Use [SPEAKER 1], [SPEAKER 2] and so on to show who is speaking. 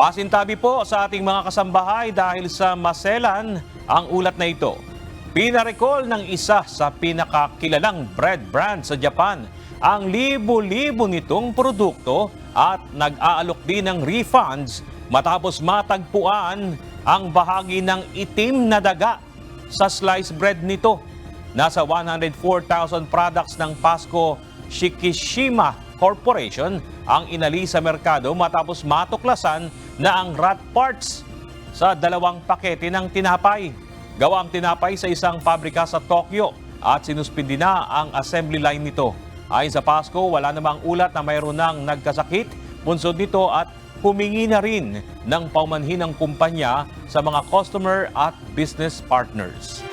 [SPEAKER 1] Pasintabi po sa ating mga kasambahay dahil sa maselan ang ulat na ito. Pinarecall ng isa sa pinakakilalang bread brand sa Japan ang libo-libo nitong produkto at nag-aalok din ng refunds matapos matagpuan ang bahagi ng itim na daga sa sliced bread nito. Nasa 104,000 products ng Pasco Shikishima Corporation ang inali sa merkado matapos matuklasan na ang rat parts sa dalawang pakete ng tinapay. Gawa ang tinapay sa isang pabrika sa Tokyo at sinuspindi na ang assembly line nito. Ayon sa Pasco, wala namang ulat na mayroon ng nagkasakit, bunsod nito at humingi na rin ng paumanhin ng kumpanya sa mga customer at business partners.